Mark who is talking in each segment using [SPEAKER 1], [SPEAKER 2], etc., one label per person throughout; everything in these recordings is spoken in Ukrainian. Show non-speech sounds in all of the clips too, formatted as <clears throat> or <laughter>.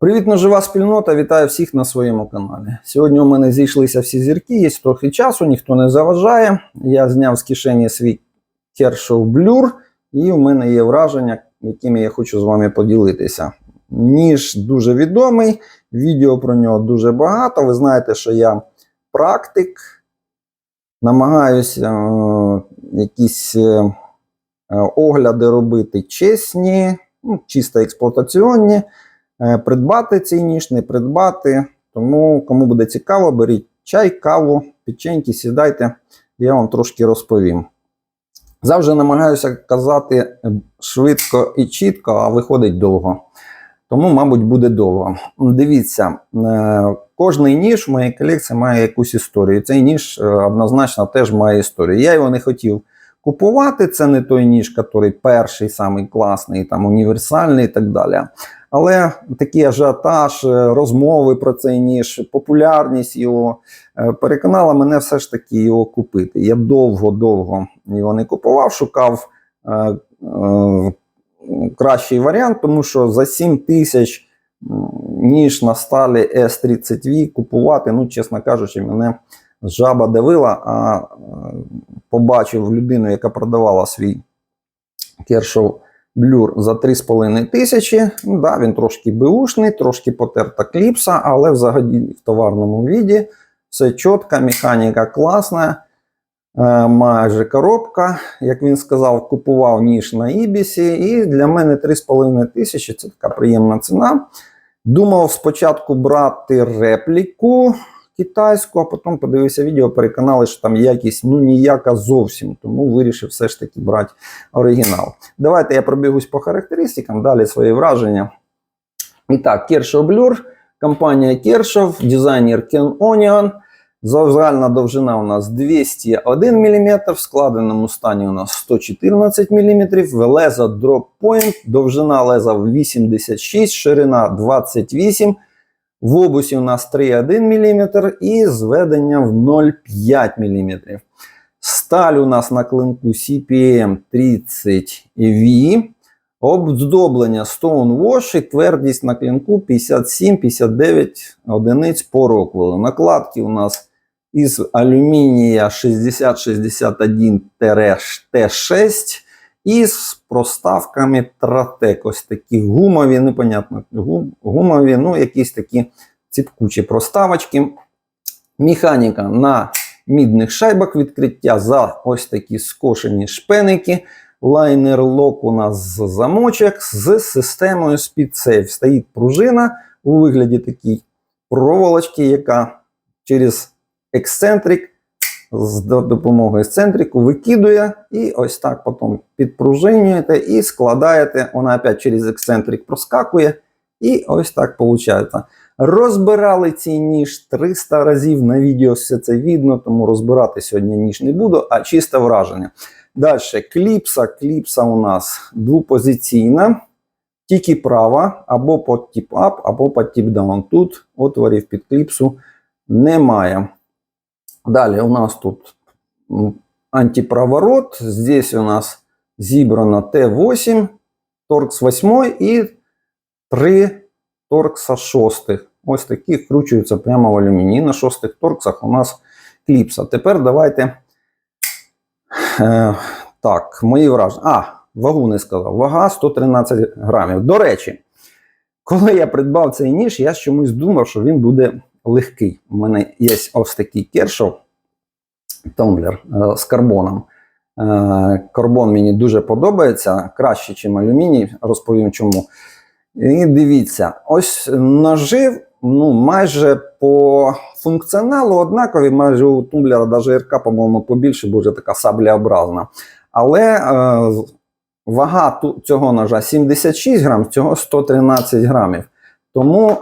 [SPEAKER 1] Привіт, ножива спільнота! Вітаю всіх на своєму каналі. Сьогодні у мене зійшлися всі зірки, є трохи часу, ніхто не заважає. Я зняв з кишені свій Kershaw Blur, і у мене є враження, якими я хочу з вами поділитися. Ніж дуже відомий, відео про нього дуже багато. Ви знаєте, що я практик, намагаюся е, якісь е, огляди робити чесні, ну, чисто експлуатаційні. Е, Придбати цей ніж, не придбати. Тому, кому буде цікаво, беріть чай, каву, печеньки, сідайте, я вам трошки розповім. Завжди намагаюся казати швидко і чітко, а виходить довго. Тому, мабуть, буде довго. Дивіться, е, кожний ніж в моїй колекції має якусь історію. Цей ніж е, однозначно теж має історію. Я його не хотів купувати. Це не той ніж, який перший, самий класний, там універсальний і так далі. Але такий ажіотаж, е, розмови про цей ніж, популярність його е, переконала мене все ж таки його купити. Я довго-довго його не купував, шукав е, е, кращий варіант, тому що за 7 тисяч ніж на сталі S30V купувати, ну, чесно кажучи, мене жаба давила, а е, побачив людину, яка продавала свій Kershaw Блюр за 3,5 тисячі. Ну, да, він трошки беушний, трошки потерта кліпса, але взагалі в товарному віді все чітко, механіка класна. Е, майже коробка, як він сказав, купував ніж на Ібісі, і для мене 3,5 тисячі це така приємна ціна. Думав спочатку брати репліку китайську, а потім подивився відео, переконали, що там якість ну ніяка зовсім. Тому вирішив все ж таки брати оригінал. Давайте я пробігусь по характеристикам, далі свої враження. І так, Kershaw Blur, компанія Kershaw, дизайнер Ken Onion. Загальна довжина у нас 201 мм, в складеному стані у нас 114 мм, леза Drop Point, довжина леза 86, ширина 28 в обусі у нас 3,1 мм і зведення в 0,5 мм. Сталь у нас на клинку CPM 30V. Оздоблення Stonewash і твердість на клинку 57-59 одиниць по роквелу. Накладки у нас із алюмінія 6061-Т6 і з проставками Тратек. Ось такі гумові, непонятно, гум- гумові, ну якісь такі ціпкучі проставочки. Механіка на мідних шайбах відкриття за ось такі скошені шпеники. Лайнер лок у нас з замочок з системою SpeedSafe. Стоїть пружина у вигляді такій проволочки, яка через ексцентрик з допомогою ексцентрику викидує і ось так потім підпружинюєте і складаєте. Вона опять через ексцентрик проскакує. І ось так виходить. Розбирали цей ніж 300 разів на відео все це видно, тому розбирати сьогодні ніж не буду, а чисте враження. Далі, кліпса. Кліпса у нас двопозиційна, тільки права, або під тіп-ап, або під тіп-даун. Тут отворів під кліпсу немає. Далі у нас тут антипроворот. Здесь у нас зібрано Т8, торкс 8 і 3 торкса 6. Ось такі вкручуються прямо в алюміній. На шостих торксах у нас кліпса. Тепер давайте. Е, так, мої враження. А, вагу не сказав. Вага 113 грамів. До речі, коли я придбав цей ніж, я чомусь думав, що він буде легкий. У мене є ось такий кершов томблер е, з карбоном. Е, карбон мені дуже подобається, краще, ніж алюміній, розповім чому. І дивіться, ось ножи ну, майже по функціоналу однакові, майже у тумблера, навіть РК, по-моєму, побільше, бо вже така саблеобразна. Але е, вага цього ножа 76 грам, цього 113 грамів. Тому,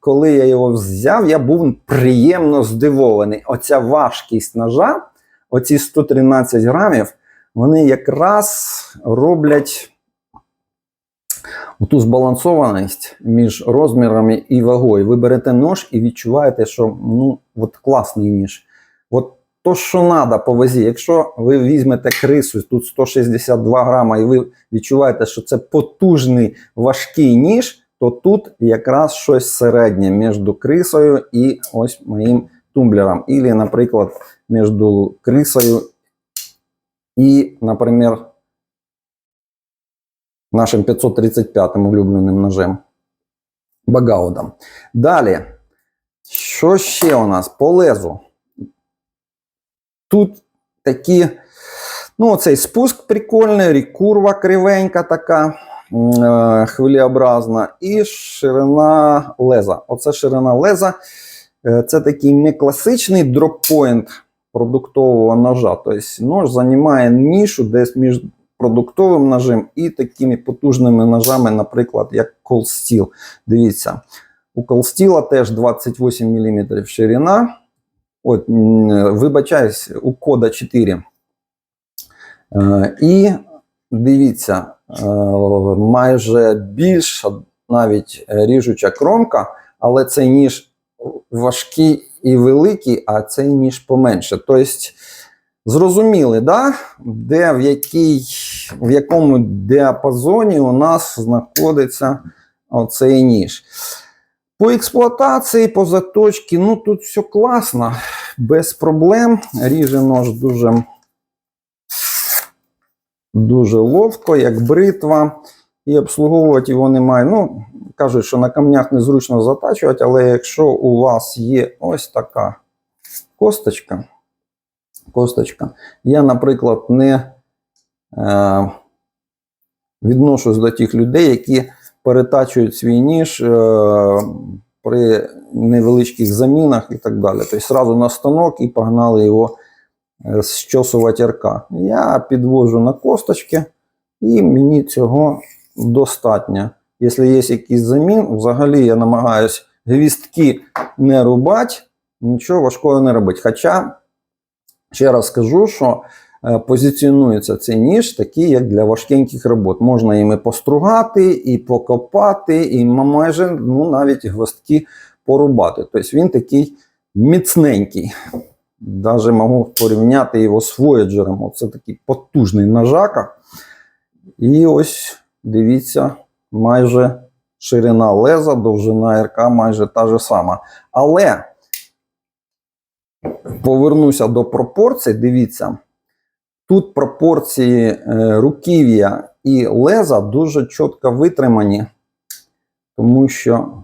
[SPEAKER 1] коли я його взяв, я був приємно здивований. Оця важкість ножа, оці 113 грамів, вони якраз роблять ту збалансованість між розмірами і вагою. Ви берете нож і відчуваєте, що ну, от класний ніж. От то, що треба по вазі. Якщо ви візьмете крису, тут 162 грама, і ви відчуваєте, що це потужний важкий ніж, то тут якраз щось середнє між крисою і ось моїм тумблером. Ілі, наприклад, між крисою і, наприклад, нашим 535 улюбленим ножем. Багаудом. Далі. Що ще у нас? По лезу. Тут такі, ну, цей спуск прикольний, курва кривенька така, м, е, Хвилеобразна, і ширина леза. Оце ширина леза. Е, Це такий не класичний дроппоінт продуктового ножа. Тобто нож займає нішу десь між продуктовим ножем і такими потужними ножами, наприклад, як Steel. Дивіться, у Steel теж 28 мм ширина. От, вибачаюсь, у кода 4. Е, і дивіться, е, майже більша навіть ріжуча кромка, але цей ніж важкий і великий, а цей ніж поменше. Тобто, зрозуміли, да? де в, якій, в якому діапазоні у нас знаходиться оцей ніж. По експлуатації, по заточці, ну тут все класно, без проблем. Ріже нож дуже, дуже ловко, як бритва. І обслуговувати його немає. Ну, кажуть, що на камнях незручно затачувати, але якщо у вас є ось така косточка, косточка я, наприклад, не е, відношусь до тих людей, які перетачують свій ніж е, при невеличких замінах і так далі. Тобто, зразу на станок і погнали його щосувати РК. Я підвожу на косточки, і мені цього достатньо. Якщо є якийсь замін, взагалі я намагаюся гвістки не рубати, нічого важкого не робити. Хоча, ще раз скажу, що е, позиціонується цей ніж такий, як для важкеньких робот. Можна їм і постругати, і покопати, і майже ну, навіть гвоздки порубати. Тобто він такий міцненький. Даже можу порівняти його з Voyager. Це такий потужний ножака. І ось дивіться, майже ширина леза, довжина РК майже та ж сама. Але повернуся до пропорцій. Дивіться, тут пропорції е, руків'я і леза дуже чітко витримані, тому що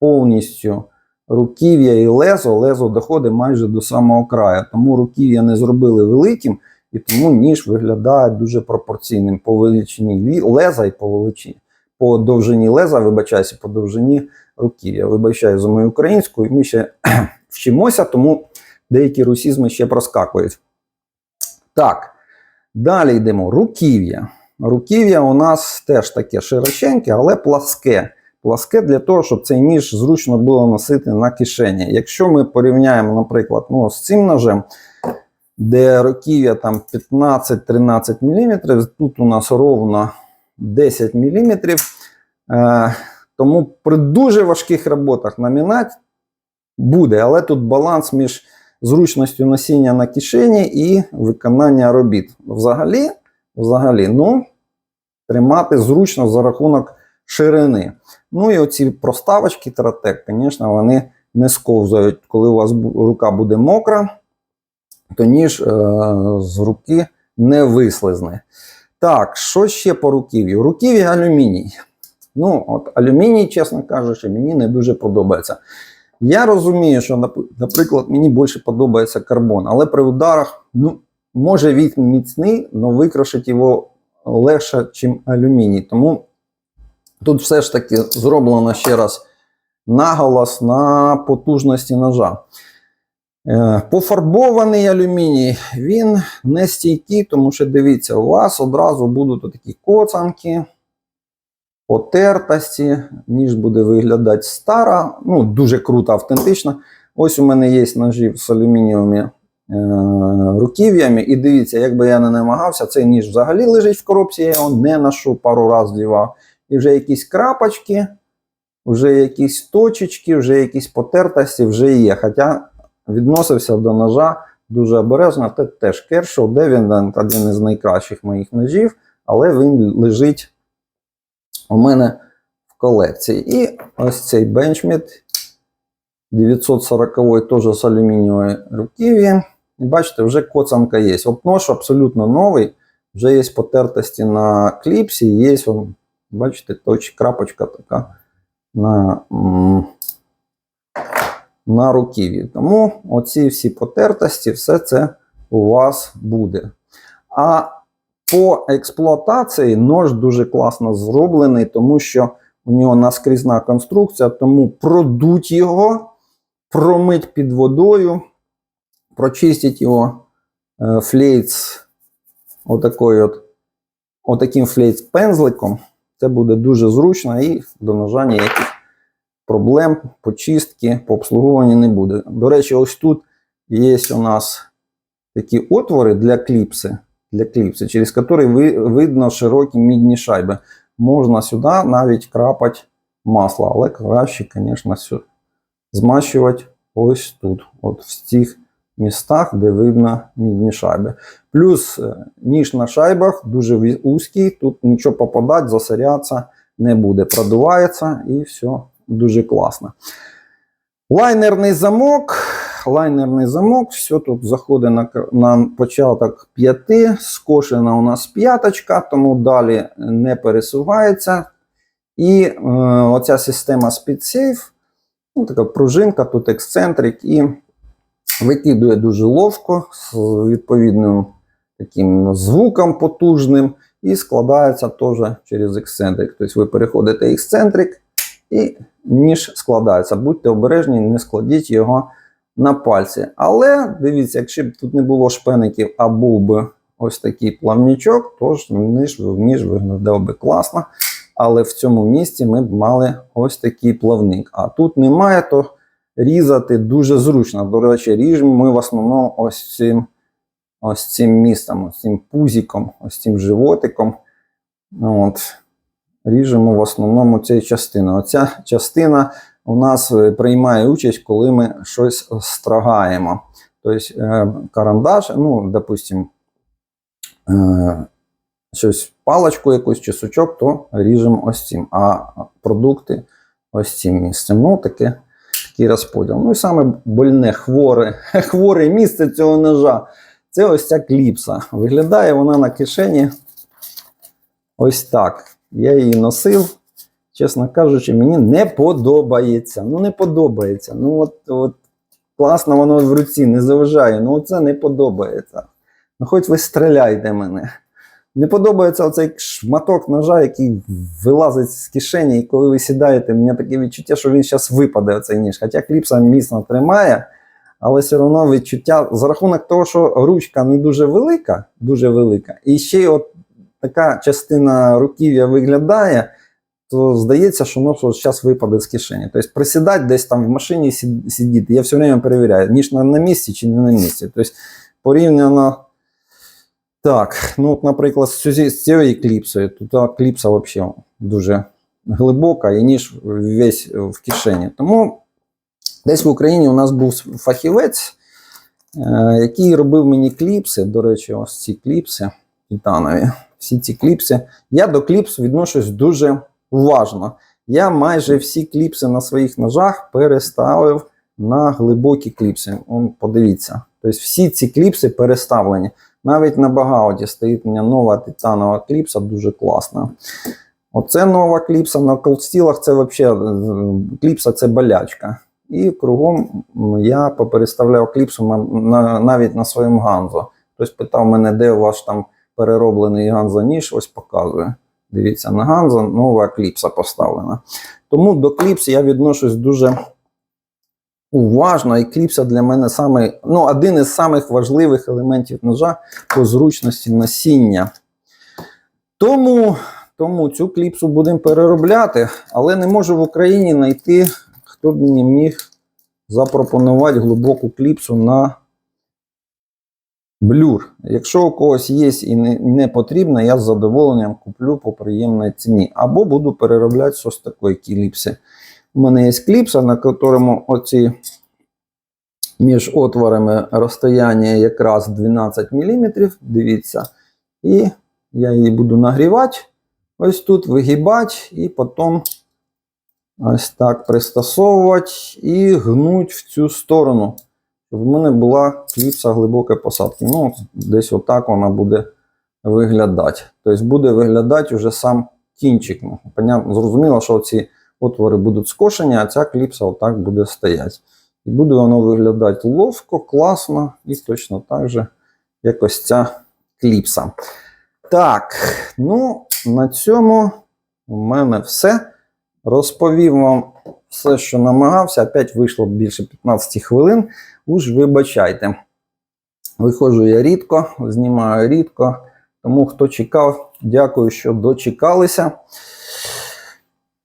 [SPEAKER 1] повністю руків'я і лезо, лезо доходить майже до самого краю. Тому руків'я не зробили великим. І тому ніж виглядає дуже пропорційним по величині леза і по величині. По довжині леза, вибачаюся, по довжині руків. Я вибачаю за мою українську, і ми ще <clears throat> вчимося, тому деякі русізми ще проскакують. Так, далі йдемо. Руків'я. Руків'я у нас теж таке широченьке, але пласке. Пласке для того, щоб цей ніж зручно було носити на кишені. Якщо ми порівняємо, наприклад, ну, з цим ножем, де руків'я там 15-13 мм, тут у нас ровно 10 мм. Е, тому при дуже важких роботах намінати буде, але тут баланс між зручністю носіння на кишені і виконання робіт. Взагалі, взагалі, ну, тримати зручно за рахунок ширини. Ну і оці проставочки Тратек, звісно, вони не сковзають, коли у вас рука буде мокра то ніж е, з руки не вислизне. Так, що ще по руків'ю? Руків'я алюміній. Ну, от алюміній, чесно кажучи, мені не дуже подобається. Я розумію, що, наприклад, мені більше подобається карбон, але при ударах, ну, може він міцний, але викрошити його легше, ніж алюміній. Тому тут все ж таки зроблено ще раз наголос на потужності ножа. Е, Пофарбований алюміній, він не стійкий, тому що дивіться, у вас одразу будуть такі коцанки, потертості, ніж буде виглядати стара, ну, дуже круто, автентично. Ось у мене є ножі з алюмінієвими е, руків'ями, і дивіться, як би я не намагався, цей ніж взагалі лежить в коробці, я його не ношу, пару разів. І вже якісь крапочки, вже якісь точечки, вже якісь потертості вже є. Хоча відносився до ножа дуже обережно. Це теж Кершоу Девіндент, один із найкращих моїх ножів, але він лежить у мене в колекції. І ось цей бенчмет 940 теж з алюмінієвої руків'я. І бачите, вже коцанка є. От нож абсолютно новий, вже є потертості на кліпсі, є, бачите, точ, крапочка така на, на руків'ї. Тому оці всі потертості, все це у вас буде. А по експлуатації нож дуже класно зроблений, тому що у нього наскрізна конструкція, тому продуть його, промить під водою, прочистить його е, флейц отакою от, отаким флейц пензликом. Це буде дуже зручно і до ножа ніяких проблем, почистки, по обслуговуванню не буде. До речі, ось тут є у нас такі отвори для кліпси, для кліпси через які ви, видно широкі мідні шайби. Можна сюди навіть крапати масло, але краще, звісно, змащувати ось тут, от в цих містах, де видно мідні шайби. Плюс е, ніж на шайбах дуже вузький, тут нічого попадати, засорятися не буде. Продувається і все дуже класно. Лайнерний замок. Лайнерний замок, все тут заходить на, на початок п'яти, скошена у нас п'яточка, тому далі не пересувається. І е, оця система SpeedSafe, ну, така пружинка, тут ексцентрик, і викидує дуже ловко з відповідним таким звуком потужним, і складається теж через ексцентрик. Тобто ви переходите ексцентрик і ніж складається. Будьте обережні, не складіть його на пальці. Але дивіться, якщо б тут не було шпеників, а був би ось такий плавнічок, то ж ніж, ніж виглядав би класно. Але в цьому місці ми б мали ось такий плавник. А тут немає, то різати дуже зручно. До речі, ріжемо ми в основному ось цим, ось цим містом, ось цим пузиком, ось цим животиком. От. Ріжемо в основному цією частиною. Оця частина у нас е, приймає участь, коли ми щось страгаємо. Тобто е, карандаш, ну, допустимо, е, щось паличку якусь чи сучок, то ріжемо ось цим. А продукти ось цим місцем. Ну, таке, такий розподіл. Ну і саме больне, хворе, <laughs> хворе місце цього ножа. Це ось ця кліпса. Виглядає вона на кишені ось так. Я її носив. Чесно кажучи, мені не подобається. Ну, не подобається. Ну, от, от класно воно в руці не заважає. Ну, це не подобається. Ну, хоч ви стріляйте мене. Не подобається оцей шматок ножа, який вилазить з кишені, і коли ви сідаєте, у мене таке відчуття, що він зараз випаде оцей ніж. Хоча кліпса міцно тримає, але все одно відчуття за рахунок того, що ручка не дуже велика, дуже велика, і ще от така частина руків'я виглядає, то здається, що воно зараз випаде з кишені. Тобто присідати десь там в машині сидіти, я все время перевіряю, ніж на, місці чи не на місці. Тобто порівняно. Так, ну от, наприклад, з цією- кліпсою, то та кліпса взагалі дуже глибока і ніж весь в кишені. Тому десь в Україні у нас був фахівець, е, який робив мені кліпси. До речі, ось ці кліпси титанові. Всі ці кліпси. Я до кліпс відношусь дуже уважно. Я майже всі кліпси на своїх ножах переставив на глибокі кліпси. Подивіться. Тобто всі ці кліпси переставлені. Навіть на багауті стоїть нова титанова кліпса, дуже класна. Оце нова кліпса. На колстілах це взагалі кліпса це болячка. І кругом я попереставляв кліпсу на, на, навіть на своєму ганзо. Хтось питав мене, де у вас там перероблений ганзо ніж, ось показує. Дивіться, на ганзо нова кліпса поставлена. Тому до кліпс я відношусь дуже уважно, кліпса для мене саме, ну, один із самих важливих елементів ножа по зручності носіння. Тому, тому цю кліпсу будемо переробляти, але не можу в Україні знайти, хто б мені міг запропонувати глибоку кліпсу на блюр. Якщо у когось є і не, не потрібно, я з задоволенням куплю по приємній ціні. Або буду переробляти щось такої кліпси. У мене є кліпса, на якому оці між отворами розстояння якраз 12 мм. Дивіться. І я її буду нагрівати. Ось тут вигибати і потім ось так пристосовувати і гнуть в цю сторону. Щоб в мене була кліпса глибокої посадки. Ну, десь отак вона буде виглядати. Тобто буде виглядати вже сам кінчик. Ну, зрозуміло, що ці отвори будуть скошені, а ця кліпса отак буде стояти. І буде воно виглядати ловко, класно і точно так же, як ось ця кліпса. Так, ну на цьому у мене все. Розповів вам все, що намагався. Опять вийшло більше 15 хвилин. Уж вибачайте. Виходжу я рідко, знімаю рідко. Тому хто чекав, дякую, що дочекалися.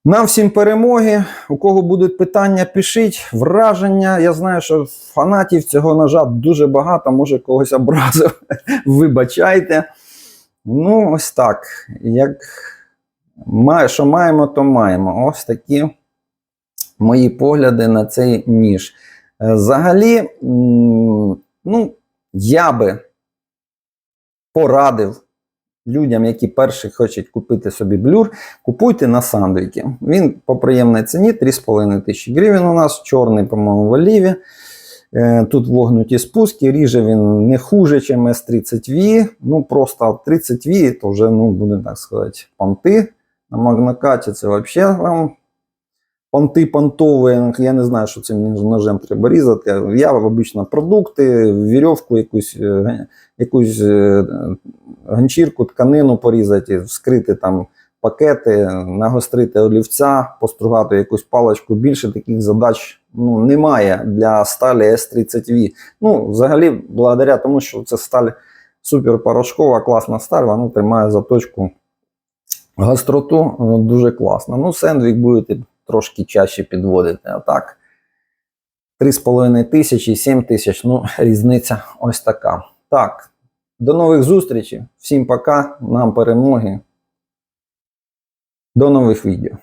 [SPEAKER 1] Нам всім перемоги. У кого будуть питання, пишіть, враження. Я знаю, що фанатів цього ножа дуже багато, може когось образив. <laughs> Вибачайте. Ну, ось так. Як має, що маємо, то маємо. Ось такі мої погляди на цей ніж. Е, Взагалі, ну, я би порадив людям, які перші хочуть купити собі блюр, купуйте на сандвіки. Він по приємній ціні 3,5 тисячі гривень у нас, чорний, по-моєму, в оліві. Е, Тут вогнуті спуски, ріже він не хуже, ніж S30V. Ну, просто 30V, то вже, ну, будемо так сказати, понти. На магнокаті це взагалі понти понтові. Я не знаю, що цим ножем треба різати. Я обично продукти, вірьовку, якусь, е, якусь е, ганчірку, тканину порізати, вскрити там пакети, нагострити олівця, постругати якусь паличку. Більше таких задач ну, немає для сталі S30V. Ну, взагалі, благодаря тому, що це сталь суперпорошкова, класна сталь, вона тримає заточку гостроту е, дуже класно. Ну, сендвік будете трошки чаще підводити. А так, 3,5 тисячі, 7 тисяч, ну, <laughs> різниця ось така. Так, до нових зустрічей. Всім пока, нам перемоги. До нових відео.